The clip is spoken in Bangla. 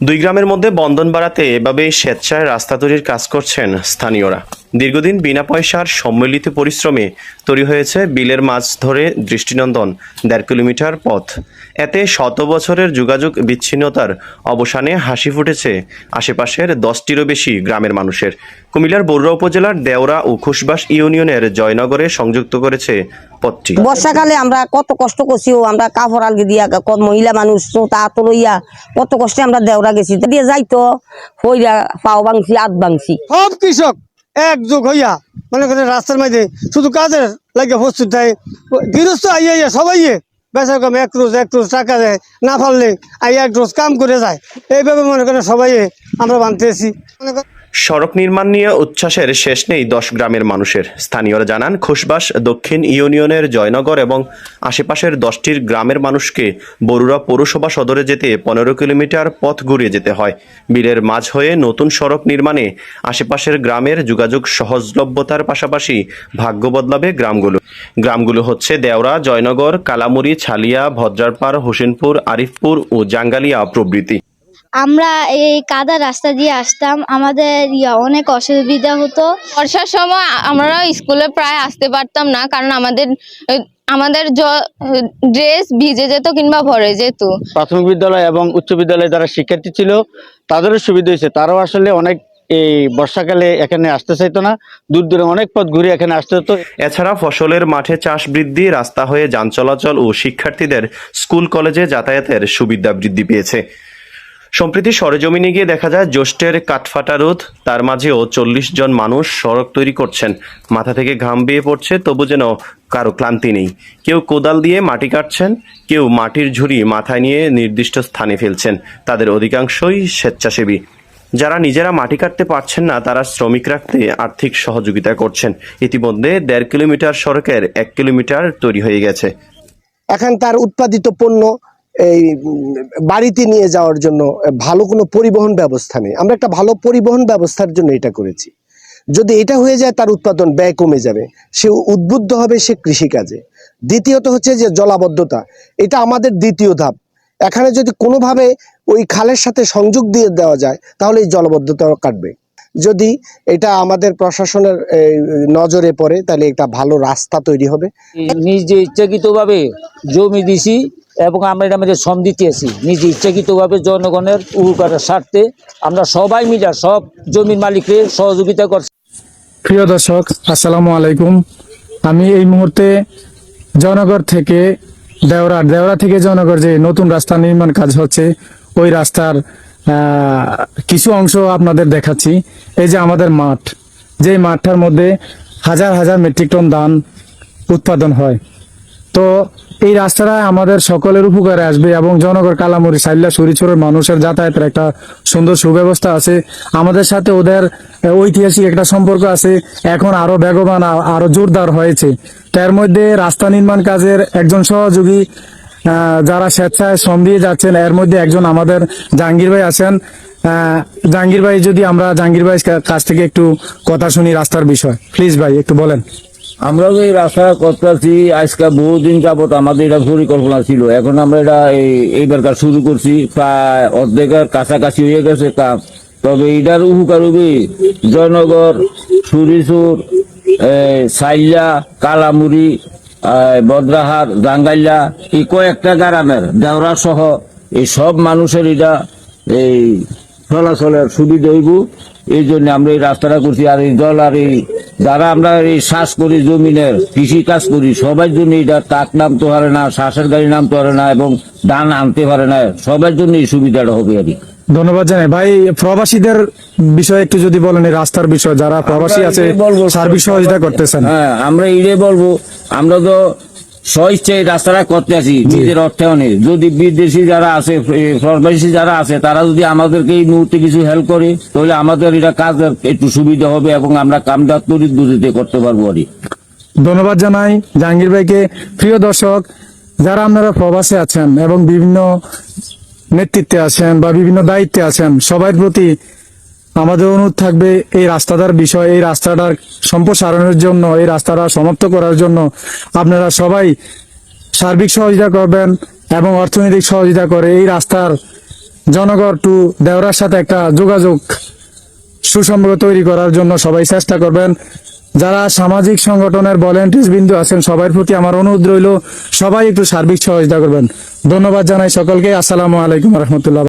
দুই গ্রামের মধ্যে বন্ধন বাড়াতে এভাবেই স্বেচ্ছায় রাস্তা তৈরির কাজ করছেন স্থানীয়রা। দীর্ঘদিন বিনা পয়সার সম্মিলিত পরিশ্রমে তৈরি হয়েছে বিলের মাছ ধরে দৃষ্টিনন্দন দেড় কিলোমিটার পথ। এতে শত বছরের যোগাযোগ বিচ্ছিন্নতার অবসানে হাসি ফুটেছে আশেপাশের দশটিরও বেশি গ্রামের মানুষের। কুমিল্লার বড়ুয়া উপজেলার দেওরা ও খুশবাস ইউনিয়নের জয়নগরে সংযুক্ত করেছে পথটি। বর্ষাকালে আমরা কত কষ্ট করছি ও আমরা কাপড় আলগে দিয়া কত মহিলা মানুষ তো তা তো লইয়া কত কষ্টে আমরা দেওরা গেছি। দিয়ে যাইতো হইয়া পাও ভাঙছি আত ভাঙছি। সব কৃষক। একযোগ হইয়া, মনে করেন রাস্তার মাঝে শুধু কাজের লাগে প্রস্তুত দেয় গৃহস্থ আইয়া আইয়া সবাই বেচা কম এক রোজ এক রোজ টাকা দেয়, না পারলে আইয়া এক রোজ কাম করে যায়। এইভাবে মনে করেন সবাই আমরা বানতেছি মনে করেন সড়ক নির্মাণ নিয়ে উচ্ছ্বাসের শেষ নেই দশ গ্রামের মানুষের। স্থানীয়রা জানান, খুশবাস, দক্ষিণ ইউনিয়নের জয়নগর এবং আশেপাশের দশটির গ্রামের মানুষকে বরুড়া পৌরসভা সদরে যেতে পনেরো কিলোমিটার পথ ঘুরিয়ে যেতে হয়। বিলের মাঝ হয়ে নতুন সড়ক নির্মাণে আশেপাশের গ্রামের যোগাযোগ সহজলভ্যতার পাশাপাশি ভাগ্য বদলাবে গ্রামগুলো। গ্রামগুলো হচ্ছে দেওরা, জয়নগর, কালামুড়ি, ছালিয়া, ভদ্রারপাড়, হোসেনপুর, আরিফপুর ও জাঙ্গালিয়া প্রভৃতি। আমরা এই কাদা রাস্তা দিয়ে আসতাম। আমাদের ইয়া অনেক অসুবিধা হতো। বর্ষার সময় আমরা স্কুলে প্রায় আসতে পারতাম না কারণ আমাদের আমাদের ড্রেস ভিজে যেত কিংবা ভরে যেত। প্রাথমিক বিদ্যালয় এবং উচ্চ বিদ্যালয়ে যারা শিক্ষার্থী ছিল তাদেরও সুবিধা হয়েছে। তারাও আসলে অনেক এই বর্ষাকালে এখানে আসতে চাইতো না। দূর দূরে অনেক পথ ঘুরে এখানে আসতে হতো। এছাড়া ফসলের মাঠে চাষ বৃদ্ধি রাস্তা হয়ে যান চলাচল ও শিক্ষার্থীদের স্কুল কলেজে যাতায়াতের সুবিধা বৃদ্ধি পেয়েছে। সম্প্রতি সরেজমিনে গিয়ে দেখা যায়, জ্যৈষ্ঠের কাঠফাটা রোদ, তার মাঝেও চল্লিশ জন মানুষ সড়ক তৈরি করছেন। মাথা থেকে ঘাম বেয়ে পড়ছে, তবু যেন কারও ক্লান্তি নেই। কেউ কোদাল দিয়ে মাটি কাটছেন, কেউ মাটির ঝুড়ি মাথায় নিয়ে নির্দিষ্ট স্থানে ফেলছেন। তাদের অধিকাংশই স্বেচ্ছাসেবী। যারা নিজেরা মাটি কাটতে পারছেন না, তারা শ্রমিক রাখতে আর্থিক সহযোগিতা করছেন। ইতিমধ্যে দেড় কিলোমিটার সড়কের এক কিলোমিটার তৈরি হয়ে গেছে। এখন তার উৎপাদিত পণ্য এই বাড়িতে নিয়ে যাওয়ার জন্য ভালো কোনো পরিবহন ব্যবস্থা নেই। আমরা একটা ভালো পরিবহন ব্যবস্থার জন্য এটা করেছি। যদি এটা হয়ে যায়, তার উৎপাদন ব্যয় কমে যাবে। সে উদ্বুদ্ধ হবে সে কৃষিকাজে। দ্বিতীয়ত হচ্ছে যে জলাবদ্ধতা। এটা আমাদের দ্বিতীয় ধাপ। এখানে যদি কোনোভাবে ওই খালের সাথে সংযোগ দিয়ে দেওয়া যায়, তাহলে এই জলাবদ্ধতা কাটবে। যদি এটা আমাদের প্রশাসনের নজরে পড়ে, তাহলে একটা ভালো রাস্তা তৈরি হবে। নিজে ইচ্ছাকৃতভাবে জমি দিছি এবং আমরা এটা আমাদের শ্রম দিতে আছি। নিজে ইচ্ছাকৃতভাবে জনগণের উপকারের স্বার্থে আমরা সবাই মিলে, সব জমির মালিককে সহযোগিতা করছি। প্রিয় দর্শক, আসসালামু আলাইকুম। আমি এই মুহূর্তে জনগর থেকে দেওরা দেওরা থেকে জয়নগর যে নতুন রাস্তা নির্মাণ কাজ হচ্ছে, ওই রাস্তার কিছু অংশ আপনাদের দেখাচ্ছি। এই যে আমাদের মাঠ যে মাঠটার মধ্যে হাজার হাজার মেট্রিক টন ধান উৎপাদন হয়। তো এই রাস্তাটা আমাদের সকলের উপকারে আসবে এবং জনগণ কালামুড়ি সাইল্লা সরিচরের মানুষের যাতায়াতের একটা সুন্দর সুব্যবস্থা আছে। আমাদের সাথে ওদের ঐতিহাসিক একটা সম্পর্ক আছে। এখন আরও বেগবান আরও জোরদার হয়েছে। তার মধ্যে রাস্তা নির্মাণ কাজের একজন সহযোগী যারা স্বেচ্ছায় শ্রম দিয়ে যাচ্ছেন, এর মধ্যে একজন আমাদের জাহাঙ্গীর ভাই আছেন। জাহাঙ্গীর ভাই, যদি আমরা জাহাঙ্গীর ভাই কাছ থেকে একটু কথা শুনি রাস্তার বিষয়। প্লিজ ভাই, একটু বলেন। আমরা যে রাস্তা করতেছি আজকে বহুদিন যাবত আমাদের এটা পরিকল্পনা ছিল। এখন আমরা এটা এই- এইবার কাজ শুরু করছি। প্রায় অর্ধেকের কাছাকাছি হয়ে গেছে কাজ তবে এটার উপকার হবে জয়নগর সুরিসুর সাইল্লা কালামুড়ি আহ, বদ্রাহাট জাঙ্গাইল্লা এই কয়েকটা গ্রামের দেওরা সহ এই সব মানুষের এটা এই চলাচলের সুবিধা হইব। এই জন্য আমরা এই রাস্তাটা করছি। আর এই জল আর এই যারা আমরা এই শ্বাস করি জমিনের কৃষি কাজ করি সবার জন্য এটা তাক নামতে পারে না শ্বাসের গাড়ি নামতে পারে না এবং দান আনতে পারে না সবার জন্য এই সুবিধাটা হবে আর ধন্যবাদ জানাই। ভাই প্রবাসীদের বিষয়ে একটু যদি বলেন এই রাস্তার বিষয় যারা প্রবাসী আছে সার্ভিস সহযোগিতা করতেছেন। হ্যাঁ আমরা এটাই বলব। আমরা তো স্বইচ্ছায় রাস্তাটা করতে আছি নিজের অর্থে অনেক যদি বিদেশি যারা আছে প্রবাসী যারা আছে তারা যদি আমাদেরকে এই মুহূর্তে কিছু হেল্প করে তাহলে আমাদের এটা কাজ একটু সুবিধা হবে এবং আমরা কামটা তরিত গতিতে করতে পারব আর। ধন্যবাদ জানাই জাহাঙ্গীর ভাইকে। প্রিয় দর্শক যারা আপনারা প্রবাসে আছেন এবং বিভিন্ন নেতৃত্বে আছেন বা বিভিন্ন দায়িত্বে আছেন সবার প্রতি আমাদের অনুরোধ থাকবে এই রাস্তাটার বিষয়, এই রাস্তাটার সম্প্রসারণের জন্য, এই রাস্তাটা সমাপ্ত করার জন্য আপনারা সবাই সার্বিক সহযোগিতা করবেন এবং অর্থনৈতিক সহযোগিতা করে এই রাস্তার জনগর টু দেওরার সাথে একটা যোগাযোগ সুসম্পর্ক তৈরি করার জন্য সবাই চেষ্টা করবেন। যারা সামাজিক সংগঠনের ভলেন্টিয়ার্স বিন্দু আছেন সবার প্রতি আমার অনুরোধ রইল, সবাই একটু সার্বিক সহযোগিতা করবেন। ধন্যবাদ জানাই সকলকে। আসসালামু আলাইকুম রহমতুল্লাহ।